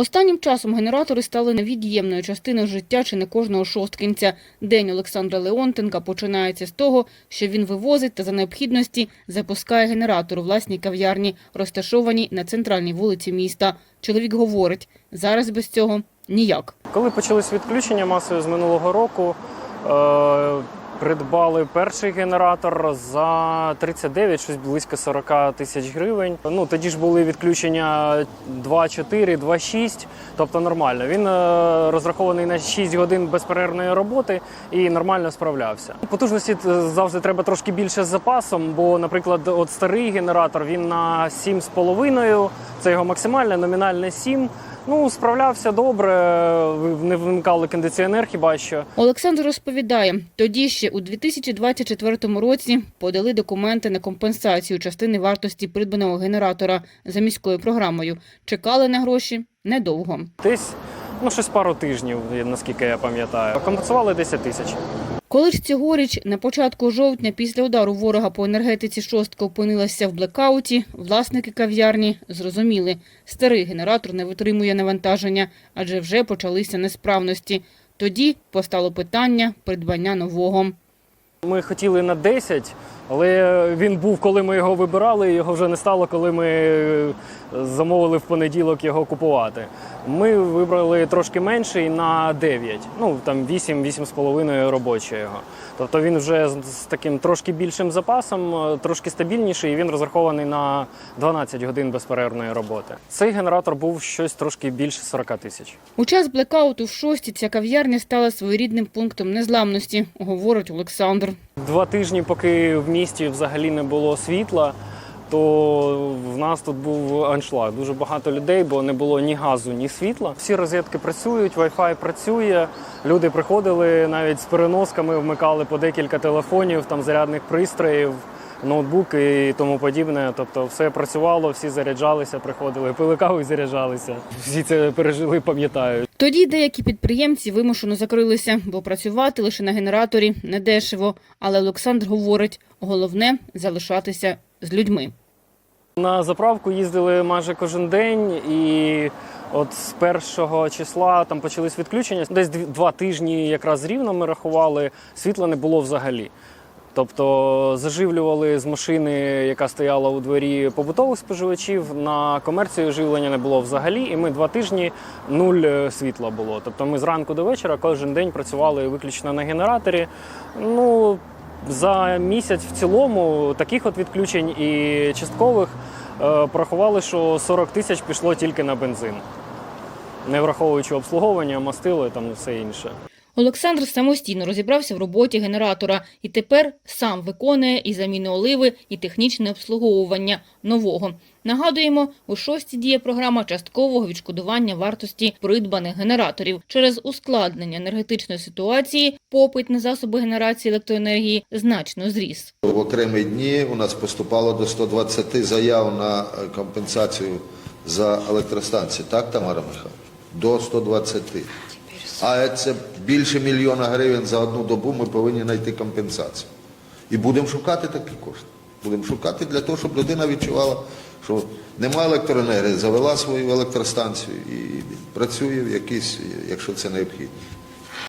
Останнім часом генератори стали невід'ємною частиною життя чи не кожного шосткинця. День Олександра Леонтенка починається з того, що він вивозить та за необхідності запускає генератор у власній кав'ярні, розташованій на центральній вулиці міста. Чоловік говорить, зараз без цього ніяк. Коли почались відключення масові з минулого року, е, придбали перший генератор за 39, щось близько 40 тисяч гривень. Ну тоді ж були відключення 2,4, 2,6, тобто нормально. Він е, розрахований на 6 годин безперервної роботи і нормально справлявся. Потужності е, завжди треба трошки більше з запасом, бо, наприклад, от старий генератор він на 7,5, це його максимальне, номінальне 7. Ну, справлявся добре, не вимикали кондиціонер хіба що. Олександр розповідає, тоді ще у 2024 році подали документи на компенсацію частини вартості придбаного генератора за міською програмою. Чекали на гроші недовго. Десь ну, щось пару тижнів, наскільки я пам'ятаю. Компенсували 10 тисяч. Коли ж цьогоріч на початку жовтня після удару ворога по енергетиці шостка опинилася в блекауті, власники кав'ярні зрозуміли, старий генератор не витримує навантаження, адже вже почалися несправності. Тоді постало питання придбання нового. Ми хотіли на 10, але він був, коли ми його вибирали, і його вже не стало, коли ми е, замовили в понеділок його купувати. Ми вибрали трошки менший на 9, ну там 8-8,5 робочого. його. Тобто він вже з з таким трошки більшим запасом, е, трошки стабільніший, і він розрахований на 12 годин безперервної роботи. Цей генератор був щось трошки більше 40 тисяч. У час блекауту в шості ця кав'ярня стала своєрідним пунктом незламності, говорить Олександр. Два тижні, поки в місті взагалі не було світла, то в нас тут був аншлаг. Дуже багато людей, бо не було ні газу, ні світла. Всі розетки працюють, Wi-Fi працює. Люди приходили навіть з переносками, вмикали по декілька телефонів, там зарядних пристроїв, ноутбуки і тому подібне. Тобто все працювало, всі заряджалися, приходили, пили каву і заряджалися. Всі це пережили, пам'ятають. Тоді деякі підприємці вимушено закрилися, бо працювати лише на генераторі недешево. Але Олександр говорить, головне залишатися з людьми. На заправку їздили майже кожен день, і от з першого числа там почались відключення. Десь два тижні якраз рівно ми рахували, світла не було взагалі. Тобто заживлювали з машини, яка стояла у дворі побутових споживачів. На комерцію живлення не було взагалі, і ми два тижні нуль е, світла було. Тобто ми зранку до вечора кожен день працювали виключно на генераторі. Ну за місяць в цілому таких от відключень і часткових е, порахували, що 40 тисяч пішло тільки на бензин, не враховуючи обслуговування, мастило і там все інше. Олександр самостійно розібрався в роботі генератора і тепер сам виконує і заміни оливи, і технічне обслуговування нового. Нагадуємо, у шості діє програма часткового відшкодування вартості придбаних генераторів. Через ускладнення енергетичної ситуації попит на засоби генерації електроенергії значно зріс. В окремі дні у нас поступало до 120 заяв на компенсацію за електростанції. Так, Тамара Михайловна? До 120. А це більше мільйона гривень за одну добу ми повинні знайти компенсацію. І будемо шукати такі кошти. Будемо шукати для того, щоб людина відчувала, що нема електроенергії, завела свою електростанцію і працює в якійсь, якщо це необхідно.